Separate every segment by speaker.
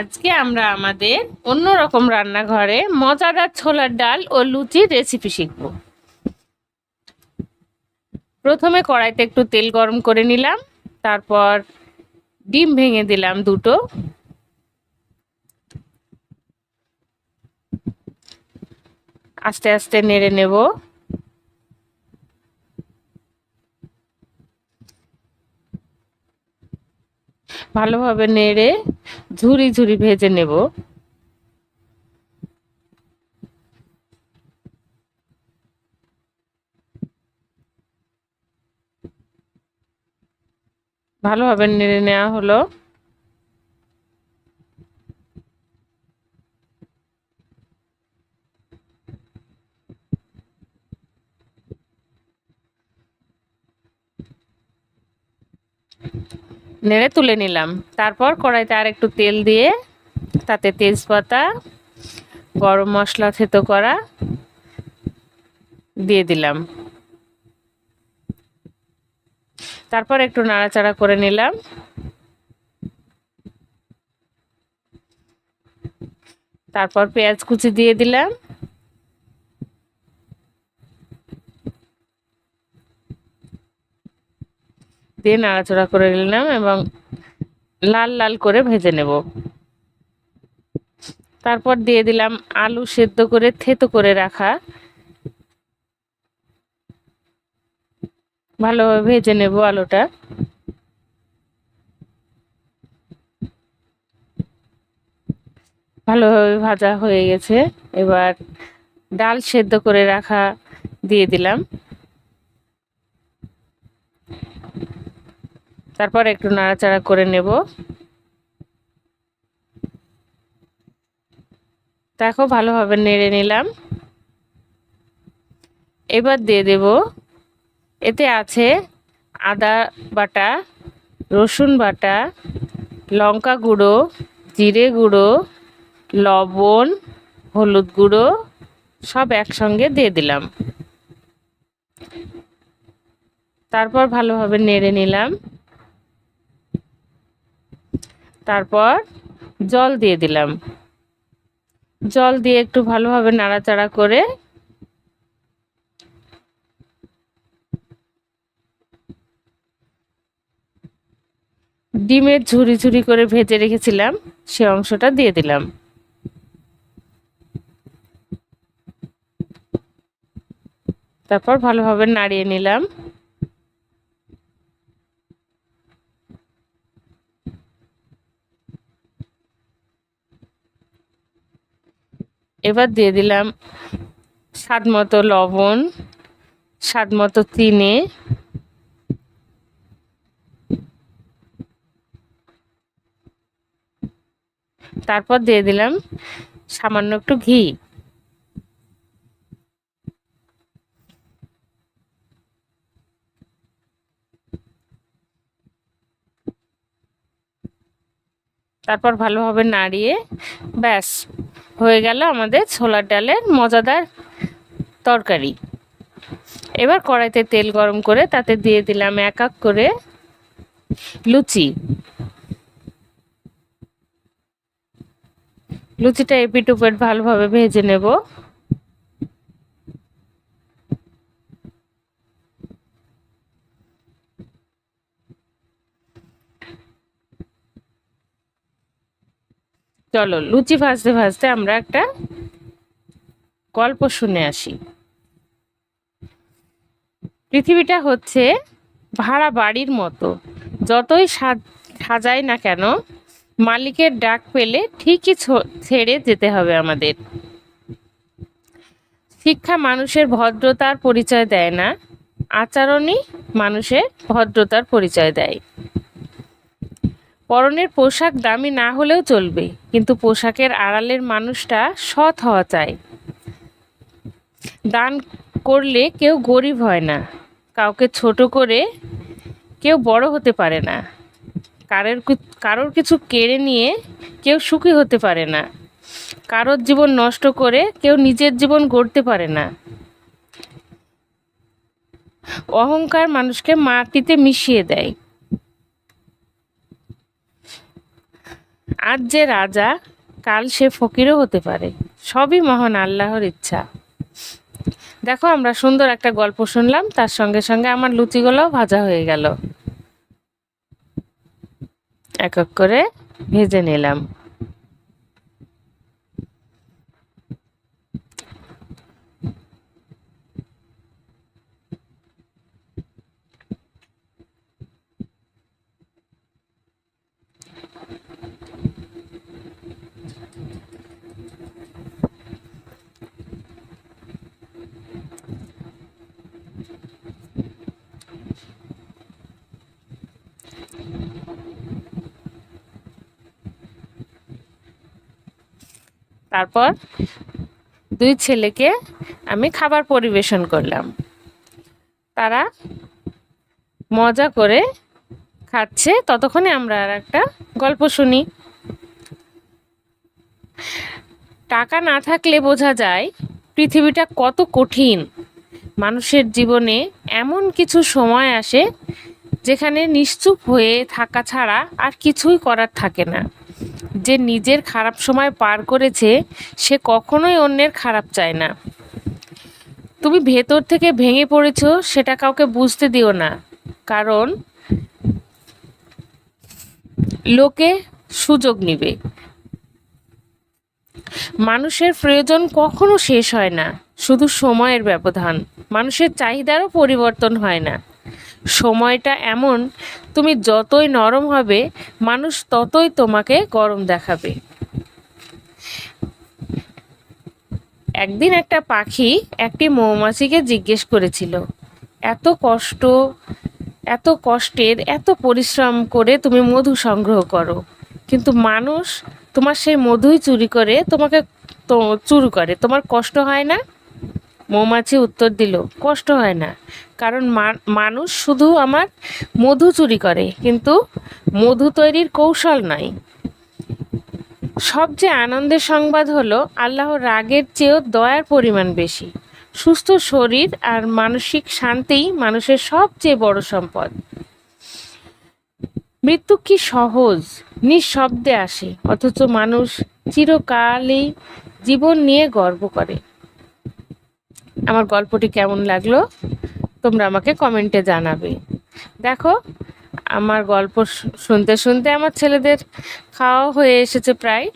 Speaker 1: আজকে আমরা আমাদের অন্যরকম রান্নাঘরে মজাদার ছোলার ডাল ও লুচির রেসিপি শিখব। প্রথমে কড়াইতে একটু তেল গরম করে নিলাম, তারপর ডিম ভেঙে দিলাম দুটো। আস্তে আস্তে নেড়ে নেব। ভালোভাবে নেড়ে ঝুরি ঝুরি ভেজে নেব। ভালোভাবে নেড়ে নেওয়া হলো। নেড়ে তুলে নিলাম। তারপর কড়াইতে আর একটু তেল দিয়ে তাতে তেজপাতা, গরম মশলা থেতো করা দিয়ে দিলাম। তারপর একটু নাড়াচাড়া করে নিলাম। তারপর পেঁয়াজ কুচি দিয়ে দিলাম। দিয়ে নাড়াচড়া করে নিলাম এবং লাল লাল করে ভেজে নেব। তারপর দিয়ে দিলাম আলু সেদ্ধ করে থেতো করে রাখা। ভালোভাবে ভেজে নেব আলুটা। ভালোভাবে ভাজা হয়ে গেছে। এবার ডাল সেদ্ধ করে রাখা দিয়ে দিলাম। তারপর একটু নাড়াচাড়া করে নেব। দেখো ভালোভাবে নেড়ে নিলাম। এবার দিয়ে দেব। এতে আছে আদা বাটা, রসুন বাটা, লঙ্কা গুঁড়ো, জিরে গুঁড়ো, লবণ, হলুদ গুঁড়ো, সব একসঙ্গে দিয়ে দিলাম। তারপর ভালোভাবে নেড়ে নিলাম। তারপর জল দিয়ে দিলাম। জল দিয়ে একটু ভালোভাবে নাড়াচাড়া করে ডিমের ঝুরি ঝুরি করে ভেজে রেখেছিলাম, সে অংশটা দিয়ে দিলাম। তারপর ভালোভাবে নাড়িয়ে নিলাম। এবার দিয়ে দিলাম স্বাদ মতো লবণ, স্বাদ মতো তিনে তারপর দিয়ে দিলাম সামান্য একটু ঘি। তারপর ভালোভাবে নাড়িয়ে, ব্যাস, হয়ে গেল আমাদের ছোলার ডালের মজাদার তরকারি। এবার কড়াইতে তেল গরম করে তাতে দিয়ে দিলাম এক এক করে লুচি। লুচিটা এপিট ওপিট ভালোভাবে ভেজে নেব। চলো, লুচি ভাজতে ভাজতে আমরা একটা গল্প শুনে আসি। পৃথিবীটা হচ্ছে ভাড়া বাড়ির মতো। যতই সাজাই না কেন, মালিকের ডাক পেলে ঠিকই ছেড়ে যেতে হবে আমাদের। শিক্ষা মানুষের ভদ্রতার পরিচয় দেয় না, আচরণই মানুষের ভদ্রতার পরিচয় দেয়। পরনের পোশাক দামি না হলেও চলবে, কিন্তু পোশাকের আড়ালের মানুষটা সৎ হওয়া চাই। দান করলে কেউ গরিব হয় না, কাউকে ছোট করে কেউ বড় হতে পারে না। কারোর কারোর কিছু কেড়ে নিয়ে কেউ সুখী হতে পারে না, কারোর জীবন নষ্ট করে কেউ নিজের জীবন গড়তে পারে না। অহংকার মানুষকে মাটিতে মিশিয়ে দেয় আজ যে রাজা, কাল সে ফকিরও হতে পারে। সবই মহান আল্লাহর ইচ্ছা। দেখো, আমরা সুন্দর একটা গল্প শুনলাম, তার সঙ্গে সঙ্গে আমার লুচিগুলোও ভাজা হয়ে গেল। এক এক করে ভেজে নিলাম। তারপর দুই ছেলেকে আমি খাবার পরিবেশন করলাম। তারা মজা করে খাচ্ছে, ততক্ষণে আমরা আর একটা গল্প শুনি। টাকা না থাকলে বোঝা যায় পৃথিবীটা কত কঠিন। মানুষের জীবনে এমন কিছু সময় আসে যেখানে নিশ্চুপ হয়ে থাকা ছাড়া আর কিছুই করার থাকে না। যে নিজের খারাপ সময় পার করেছে, সে কখনোই অন্যের খারাপ চায় না। তুমি ভেতর থেকে ভেঙে পড়েছো, সেটা কাউকে বুঝতে দিও না। কারণ লোকে সুযোগ নিবে। মানুষের প্রয়োজন কখনো শেষ হয় না, শুধু সময়ের ব্যবধান। মানুষের চাহিদারও পরিবর্তন হয় না। সময়টা এমন, তুমি যতই নরম হবে, মানুষ ততই তোমাকে গরম দেখাবে। একদিন একটা পাখি একটি মৌমাছিকে জিজ্ঞেস করেছিল, এত কষ্ট, এত কষ্টের, এত পরিশ্রম করে তুমি মধু সংগ্রহ করো, কিন্তু মানুষ তোমার সেই মধুই চুরি করে, তোমাকে চুরি করে, তোমার কষ্ট হয় না? মৌমাছি উত্তর দিল, কষ্ট হয় না। কারণ মানুষ শুধু আমার মধু চুরি করে, কিন্তু মধু তৈরির কৌশল নাই। সবচেয়ে আনন্দের সংবাদ হলো, আল্লাহ রাগের চেয়েও দয়ার পরিমাণ বেশি। সুস্থ শরীর আর মানসিক শান্তিই মানুষের সবচেয়ে বড় সম্পদ। মৃত্যু কি সহজ? নিঃশব্দে আসে, অথচ মানুষ চিরকালই জীবন নিয়ে গর্ব করে। আমার গল্পটি কেমন লাগল, তোমরা আমাকে কমেন্টে জানাবে। দেখো, আমার গল্প শুনতে শুনতে আমার ছেলেদের খাওয়া হয়ে এসেছে প্রায়।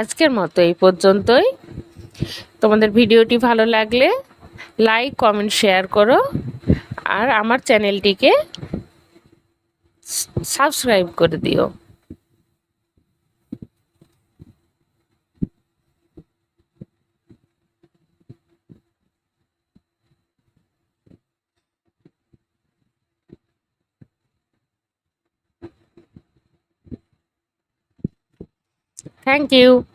Speaker 1: আজকের মতো এই পর্যন্তই। তোমাদের ভিডিওটি ভালো লাগলে লাইক, কমেন্ট, শেয়ার করো আর আমার চ্যানেলটিকে সাবস্ক্রাইব করে দিও। Thank you.